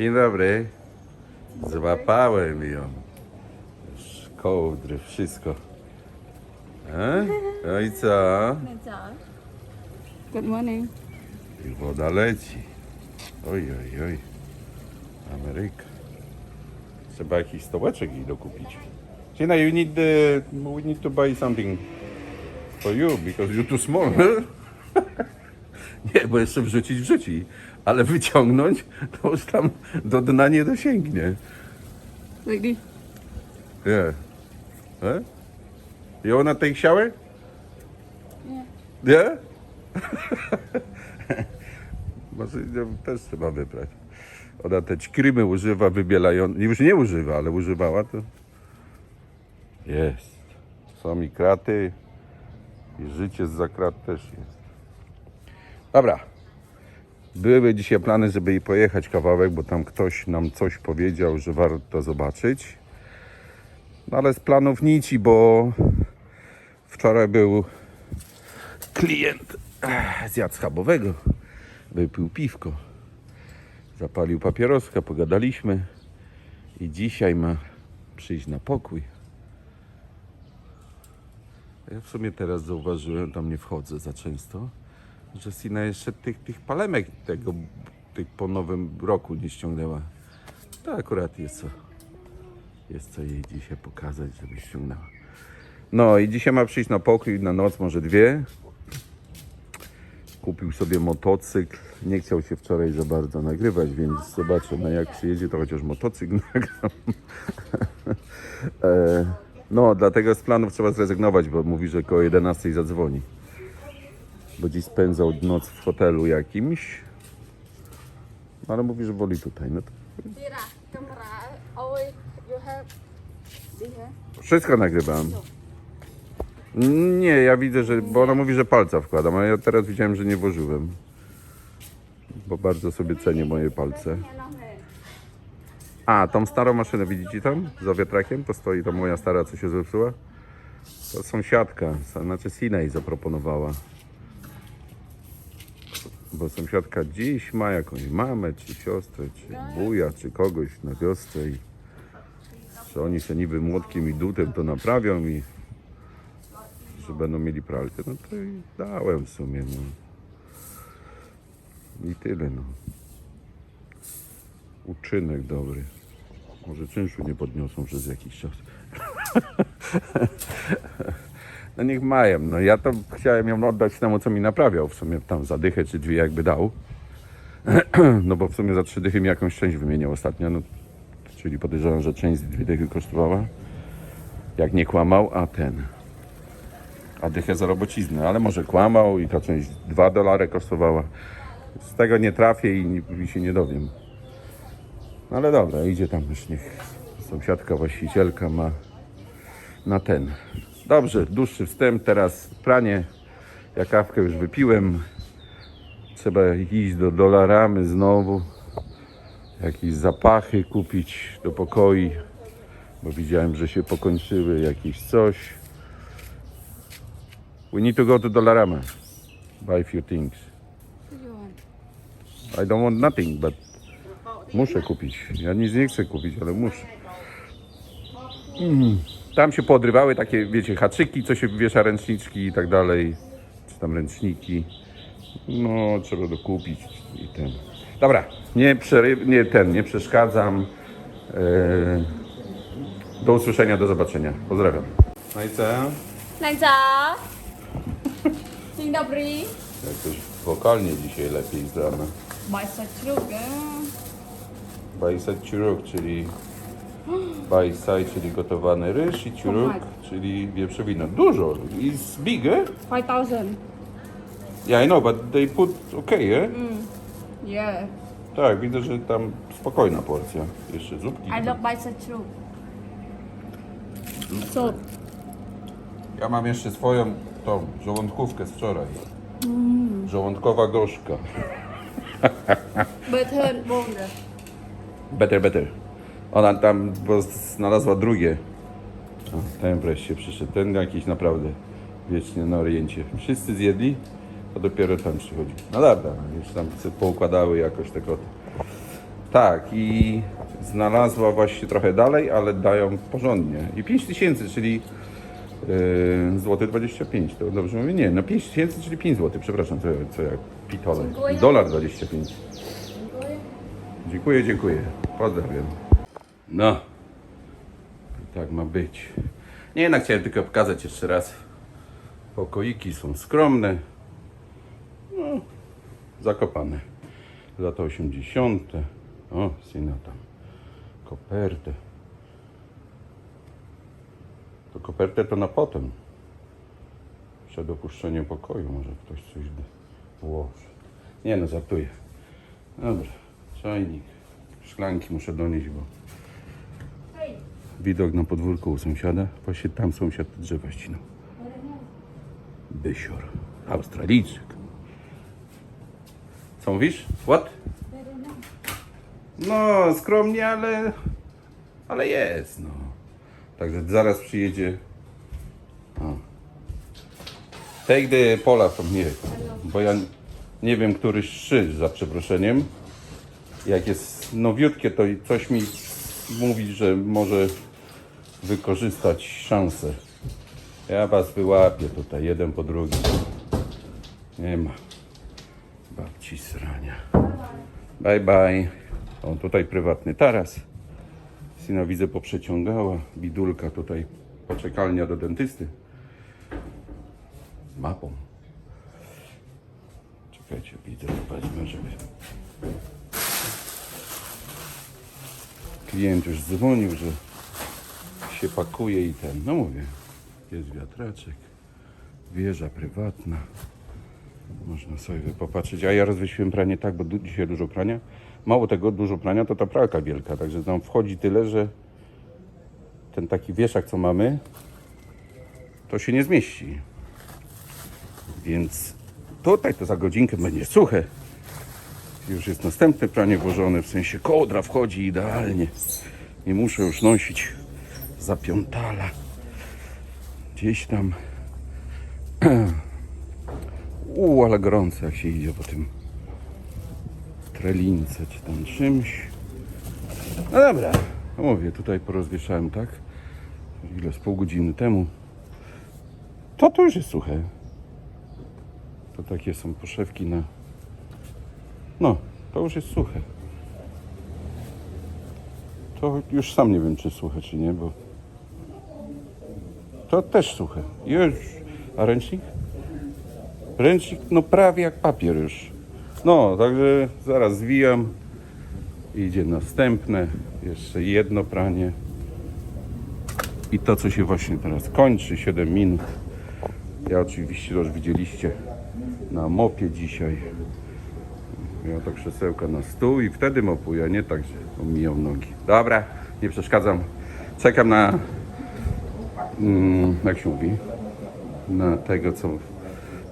Dzień dobry. Złapałem ją. Już kołdry, wszystko. E? No i co? Good morning. I woda leci. Oj, oj, oj. Ameryka. Trzeba jakiś stołeczek jej dokupić. Tina, you need the, we need to buy something for you because you're too small. nie, bo jeszcze wrzucić wrzuci, ale wyciągnąć to już tam do dna nie dosięgnie. This. Yeah. Huh? You wanna take shower? Nie. Yeah? Może też trzeba wybrać. Ona te ćkrymy używa wybielające. Już nie używa, ale używała to. Jest. Są i kraty. I życie z krat też jest. Dobra. Były dzisiaj plany, żeby jej pojechać kawałek, bo tam ktoś nam coś powiedział, że warto zobaczyć. No ale z planów nici, bo wczoraj był klient zjadł schabowego, wypił piwko, zapalił papieroska, pogadaliśmy i dzisiaj ma przyjść na pokój. Ja w sumie teraz zauważyłem, tam nie wchodzę za często, że Sina jeszcze tych, tych palemek tego, tych po nowym roku nie ściągnęła. To akurat jest co, jest co jej dzisiaj pokazać, żeby ściągnęła. No i dzisiaj ma przyjść na pokój na noc, może dwie. Kupił sobie motocykl. Nie chciał się wczoraj za bardzo nagrywać, więc zobaczę, no jak przyjedzie, to chociaż motocykl nagram. e, no, dlatego z planów trzeba zrezygnować, bo mówi, że koło 11 zadzwoni. Bo dziś spędzał noc w hotelu jakimś. No, ale mówi, że woli tutaj. No to. Wszystko nagrywam. Nie, ja widzę, że. Bo ona mówi, że palca wkładam, a ja teraz widziałem, że nie włożyłem. Bo bardzo sobie cenię moje palce. A, tą starą maszynę widzicie tam? Za wiatrakiem? To stoi ta moja stara, co się zepsuła. To sąsiadka, znaczy Sina jej zaproponowała. Bo sąsiadka dziś ma jakąś mamę, czy siostrę, czy wuja, czy kogoś na wiosce i że oni się niby młotkiem i dutem to naprawią i że będą mieli pralkę, no to i dałem w sumie, no. I tyle, no. Uczynek dobry. Może czynszu nie podniosą przez jakiś czas. No niech mają, no ja to chciałem ją oddać temu, co mi naprawiał, w sumie tam za dychę czy dwie jakby dał. No bo w sumie za trzy dychy mi jakąś część wymieniał ostatnio, no Czyli podejrzewam, że część z dwie dychy kosztowała. Jak nie kłamał, a ten. A dychę za robociznę, ale może kłamał i ta część 2 dolary kosztowała. Z tego nie trafię i, i się nie dowiem. No ale dobra, idzie tam już niech sąsiadka, właścicielka ma na ten. Dobrze, dłuższy wstęp, teraz pranie. Ja kawkę już wypiłem. Trzeba iść do dolaramy znowu jakieś zapachy kupić do pokoi, bo widziałem, że się pokończyły jakieś coś. We need to go to Dollarama, buy few things. I don't want nothing, but muszę kupić. Ja nic nie chcę kupić, ale muszę. Mm. Tam się podrywały takie, wiecie, haczyki, co się wiesza ręczniczki i tak dalej, czy tam ręczniki. No, trzeba dokupić i ten. Dobra, nie, przery, nie ten, nie przeszkadzam. Eee, do usłyszenia, do zobaczenia. Pozdrawiam. No i co? Nańca! Dzień dobry. Jakoś wokalnie dzisiaj lepiej z rana. Bajsaczruga. Bajsa ciuruk, czyli bajsaj, czyli gotowany ryż i ciuruk, Pomad. czyli wieprzowina. Dużo. It's big, eh? 5000. Yeah, I know, but they put okay, eh? Yeah. Tak, widzę, że tam spokojna porcja. Jeszcze zupki. I love bajsaczrug. So, Ja mam jeszcze swoją tą żołądkówkę z wczoraj. Żołądkowa gorzka. better bone. Better, better. Ona tam bo znalazła drugie. O, ten wreszcie przyszedł. Ten jakiś naprawdę wiecznie na oriencie. Wszyscy zjedli, to dopiero tam przychodzi. No dobra, no już tam poukładały jakoś te koty. Tak, i znalazła właśnie trochę dalej, ale dają porządnie. I 5 tysięcy, czyli yy, złoty 25, to dobrze mówię? Nie, no 5 tysięcy, czyli 5 zł, przepraszam, co, ja- co ja pitole. Dziękuję. Dolar 25. Dziękuję, dziękuję. Pozdrawiam. No, i tak ma być. Nie, no chciałem tylko pokazać jeszcze raz. Pokoiki są skromne. No, zakopane. Lata 80. O, syna tam. Kopertę. To kopertę to na potem. Przed opuszczeniem pokoju może ktoś coś włoży. Nie no, żartuję. Dobra, czajnik. Szklanki muszę donieść, bo widok na podwórku u sąsiada. Właśnie tam sąsiad te drzewa ścinał. Bysior. Australijczyk. Co mówisz? What? No, skromnie, ale, ale jest, no. Także zaraz przyjedzie. O. Take the pola from here. Bo ja nie wiem, który szczyt, za przeproszeniem. Jak jest nowiutkie, to coś mi mówi, że może wykorzystać szansę. Ja was wyłapię tutaj, jeden po drugim. Nie ma. Babci srania. Bye bye. O, tutaj prywatny taras. Syna widzę poprzeciągała. Bidulka tutaj poczekalnia do dentysty. Z mapą. Czekajcie, widzę, wezmę, żeby... Klient już dzwonił, że się pakuje i ten. No mówię, jest wiatraczek, wieża prywatna. Można sobie popatrzeć. A ja rozwiesiłem pranie tak, bo dzisiaj dużo prania. Mało tego, dużo prania to ta pralka wielka, także tam wchodzi tyle, że ten taki wieszak, co mamy, to się nie zmieści. Więc tutaj to za godzinkę będzie suche. Już jest następne pranie włożone, w sensie kołdra wchodzi idealnie. Nie muszę już nosić zapiątala. Gdzieś tam. U, ale gorąco jak się idzie po tym trelince czy tam czymś. No dobra, no mówię, tutaj porozwieszałem tak. Ile z pół godziny temu. To to już jest suche. To takie są poszewki na. No, to już jest suche. To już sam nie wiem, czy suche, czy nie, bo. To też suche. Już. A ręcznik? Ręcznik, no prawie jak papier już. No, także zaraz zwijam. Idzie następne. Jeszcze jedno pranie. I to, co się właśnie teraz kończy, 7 minut. Ja oczywiście już widzieliście na mopie dzisiaj. Ja to krzesełka na stół i wtedy mopuję, nie tak, że omijał nogi. Dobra, nie przeszkadzam. Czekam na, jak się mówi, na tego, co,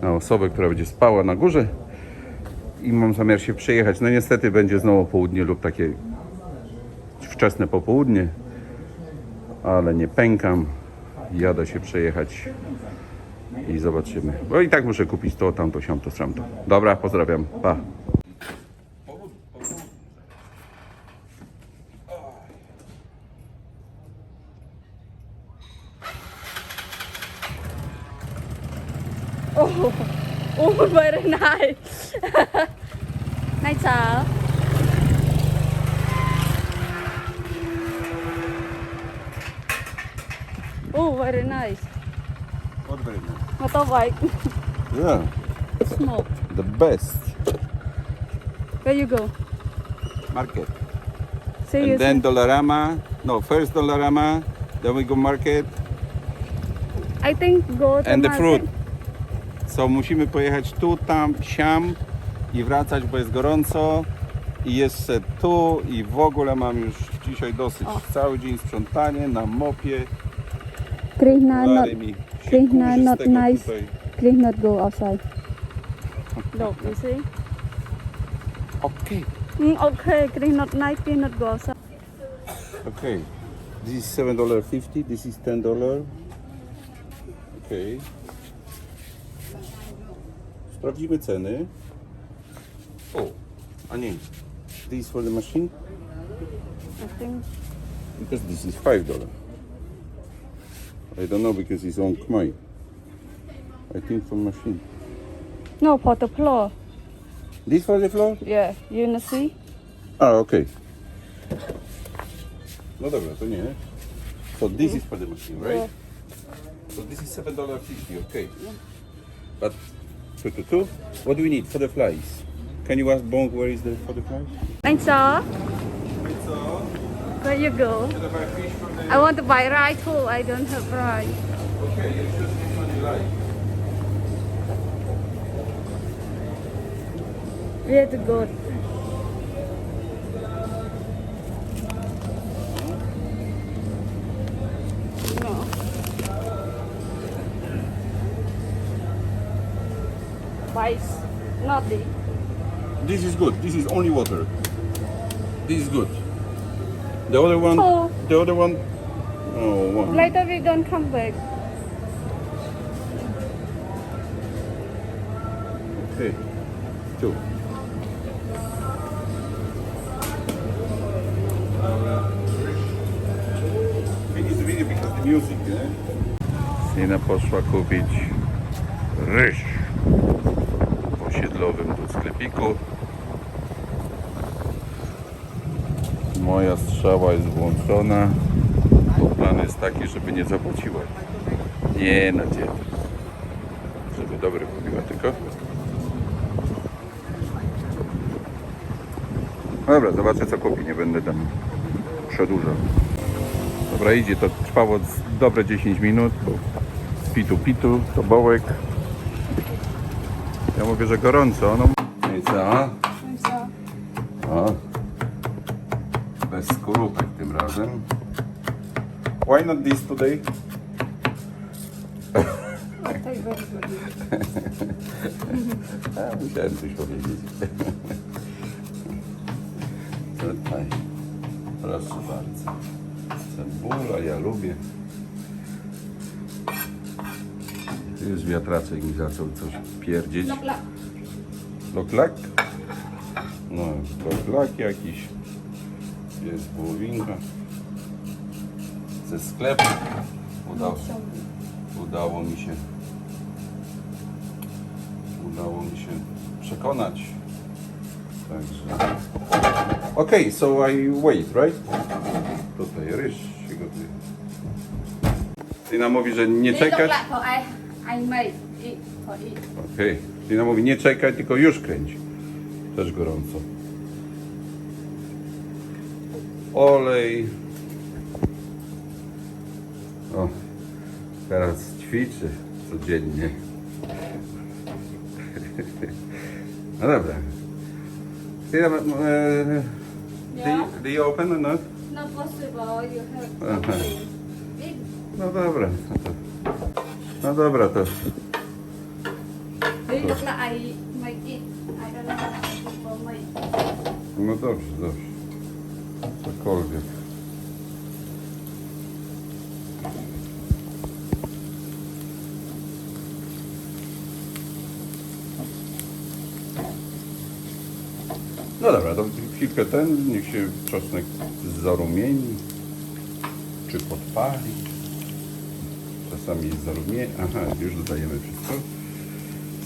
na osobę, która będzie spała na górze i mam zamiar się przejechać. No niestety będzie znowu południe lub takie wczesne popołudnie, ale nie pękam. Jadę się przejechać i zobaczymy. Bo i tak muszę kupić to, tamto, siamto, stramto. Dobra, pozdrawiam. Pa. Oh, oh, very nice. nice. Oh, very nice. What very nice? Motorbike. Yeah, Smoke. the best Where you go? market. And then. Dollarama. No, first Dollarama, then we go market I think go to and the market. fruit. So musimy pojechać tu, tam, siam i wracać, bo jest gorąco. I jeszcze tu i w ogóle mam już dzisiaj dosyć. O. Cały dzień sprzątanie na mopie. Krishna not Lary mi się Krishna not nice. tutaj. Please not go outside. Look, you see? Okay. Mm, okay, please not nice, please not go outside. Okay. This is seven dollar fifty. This is ten dollar. Okay. Sprawdzimy ceny. O, a nie. This for the machine? I think Because this is five dollar. I don't know because it's on Khmer. I think for machine. no for the floor. This for the floor? Yeah, you wanna see? Ah, a, okej. No dobra, to nie. So this is for the machine, right? Yeah. So this is seven dollar fifty, okay. But two two two. What do we need for the flies? Can you ask Bong where is the for the flies? Anh saw. So, Where you go? to buy fish from the. I want to buy rice too. I don't have rice. Okay, you choose which one you like. Where to go? Rice. Nothing. This is good. This is only water. This is good. The other one. Oh. The other one. Oh, one. Later we don't come back. Okay. Two. Finish the video because music, eh? Sina poszła kupić ryż w osiedlowym tu sklepiku. Moja strzała jest włączona. Bo plan jest taki, żeby nie zapłaciła. Nie na dzień. Żeby dobre kupiła tylko. Dobra, zobaczę co kupi, nie będę tam przedłużał. Dobra, idzie, to trwało dobre 10 minut, bo pitu pitu, to bołek. Ja mówię, że gorąco, no. Why not this today? A, musiałem coś powiedzieć. Tutaj. Proszę bardzo. Cebula, ja lubię. Już wiatraczek mi zaczął coś pierdzieć. Loklak? No, loklak jakiś. Jest wołowinka. Ze sklepu. Udało, udało mi się udało mi się przekonać. Także. Okay, so I wait, right? Tutaj ryż się gotuje. Tina mówi, że nie czekać. Okej. Tina mówi, nie czekaj, tylko już kręć. Też gorąco. Olej. O, teraz ćwiczy codziennie. No dobra. Tina, e, do, you, do you open or not? No possible. You have Aha. No dobra. No, to, no dobra, to it look like I make it. I don't know how people make. No dobrze, dobrze. Cokolwiek. No dobra, to chwilkę ten, niech się czosnek zarumieni, czy podpali. Czasami jest zarumieni. Aha, już dodajemy wszystko.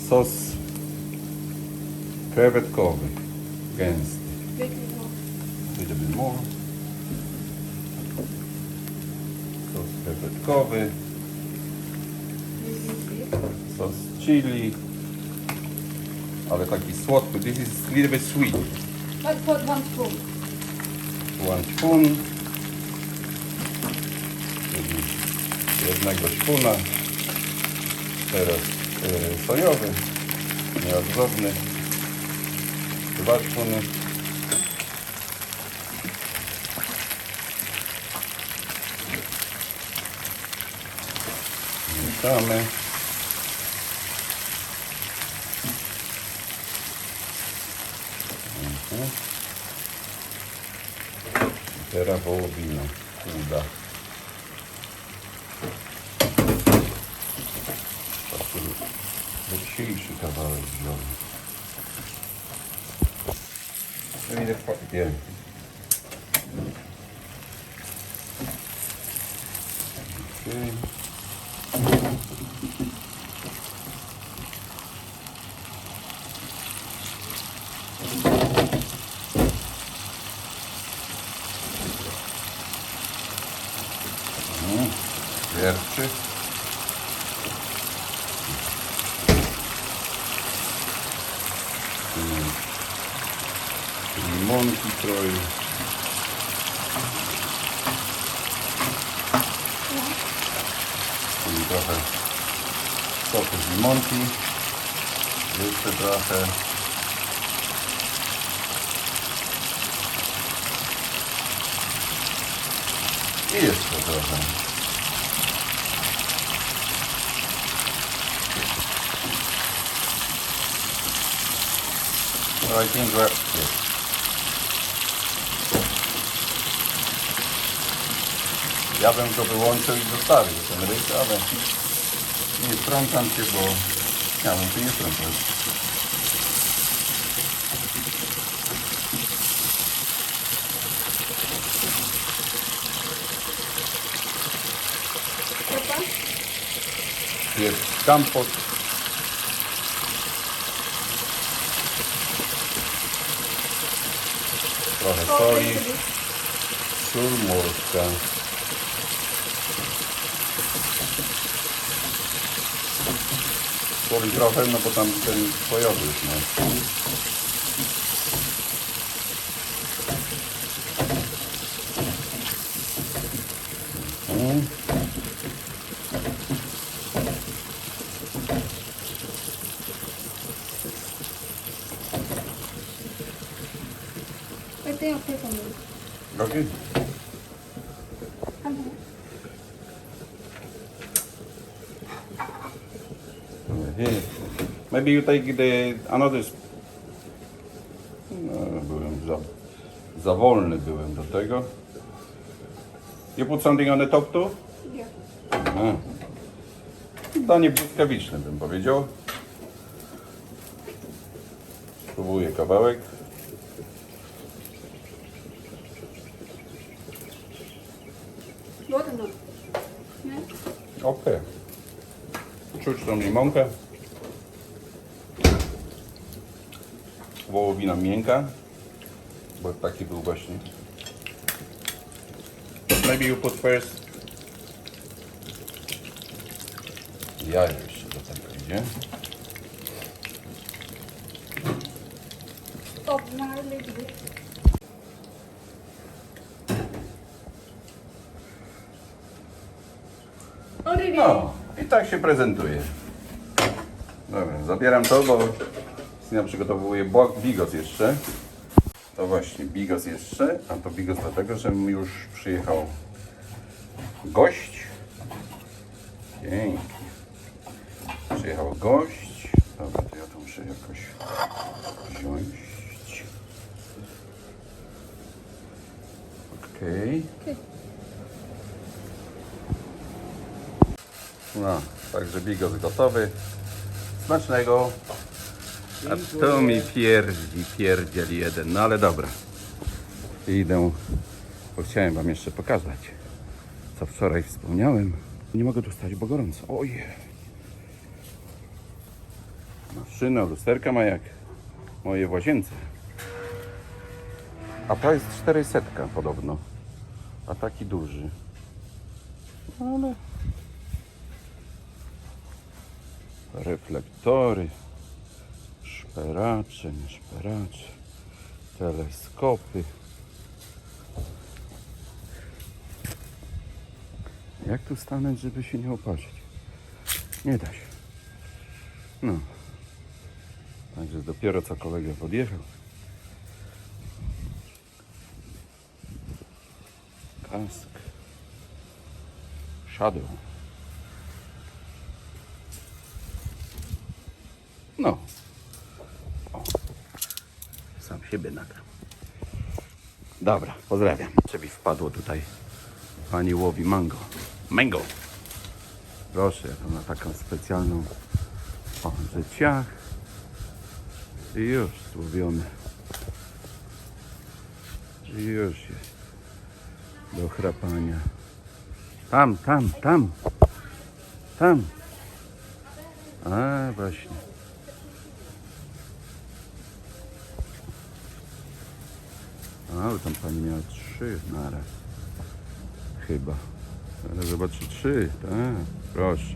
Sos krewetkowy, gęsty. Little bit more. Sos krewetkowy, sos chili, ale taki słodki. This is a little bit sweet. Let's put one spoon. One spoon. Jednego szpuna. Teraz y, sojowy, nieodzowny. Dwa szpuny. Mieszamy. I Teraz wołowina uda. Taki leciejszy kawałek wziąłem. No idę w papier. Okay. Mm, Mm. Limonki kroi. Czyli trochę soku z limonki. Jeszcze trochę. I jeszcze trochę. So I think that yes. Ja bym go wyłączył i zostawił ten ryż, ale nie wtrącam się, bo ja bym się nie wtrącał. Jest kampot. Trochę soli, sól morska. Soli trochę, no bo tam ten sojowy już ma. Mm. I think okay for me. Okay. Okay. Maybe you take the another. sp- No, byłem za, za wolny byłem do tego. You put something on the top too? Yeah. Aha. Danie błyskawiczne bym powiedział. Spróbuję kawałek. Yeah. Okej. Czuć tą limonkę. Wołowina miękka. Bo taki był właśnie. Maybe you put first. Jajo jeszcze do tego idzie. Stop now a little bit. Already. No i tak się prezentuje. Dobra, zabieram to, bo Sina przygotowuje bigos jeszcze. To właśnie bigos jeszcze, a to bigos dlatego, że już przyjechał gość. Pięknie. Przyjechał gość. Dobra, to ja to muszę jakoś wziąć. Okej. Okay. No, także bigos gotowy. Smacznego. A to mi pierdzi, pierdziel jeden. No ale dobra. Idę, bo chciałem wam jeszcze pokazać, co wczoraj wspomniałem. Nie mogę dostać, bo gorąco. Ojej. Maszyna, lusterka ma jak moje w łazience. A to jest 400 podobno. A taki duży. No ale reflektory, szperacze, nie szperacze, teleskopy. Jak tu stanąć, żeby się nie oparzyć? Nie da się. No. Także dopiero co kolega podjechał. Kask. Shadow. Nagram. Dobra, pozdrawiam. Ciebie wpadło tutaj. Pani łowi mango. Mango. Proszę, ja to na taką specjalną o, że ciach. I już złowiony. I już jest. Do chrapania. Tam, tam, tam. Tam. A, właśnie. Ale tam pani miała trzy naraz. Chyba. Ale zobaczy trzy, tak. Proszę.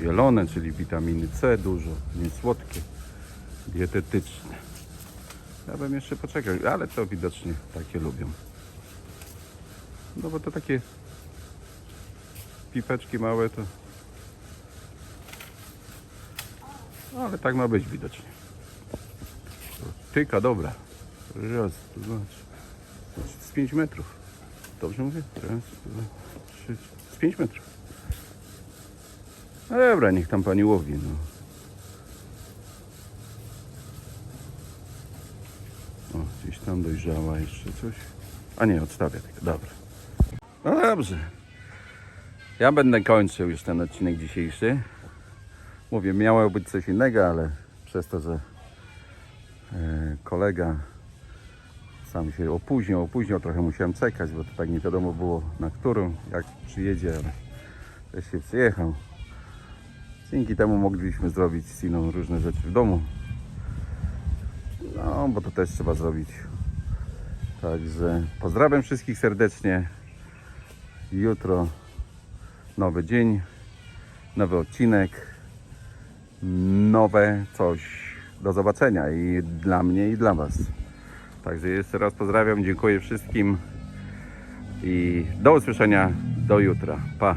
Zielone, czyli witaminy C dużo, niesłodkie, dietetyczne. Ja bym jeszcze poczekał, ale to widocznie takie lubią. No bo to takie pipeczki małe to... No, ale tak ma być widocznie. Tyka, dobra. Raz, dwa, trzy. Z 5 metrów. Dobrze mówię? Raz, dwa, trzy. Z 5 metrów. No dobra, niech tam pani łowi. No. O, gdzieś tam dojrzała jeszcze coś. A nie, odstawię tylko. Dobra. No dobrze. Ja będę kończył już ten odcinek dzisiejszy. Mówię, miało być coś innego, ale przez to, że e, kolega sam się opóźnił, opóźnił, trochę musiałem czekać, bo to tak nie wiadomo było na którą, jak przyjedzie, ale też się przyjechał. Dzięki temu mogliśmy zrobić z Siną różne rzeczy w domu. No, bo to też trzeba zrobić. Także pozdrawiam wszystkich serdecznie. Jutro nowy dzień, nowy odcinek, nowe coś do zobaczenia i dla mnie i dla Was. Także jeszcze raz pozdrawiam, dziękuję wszystkim i do usłyszenia do jutra. Pa!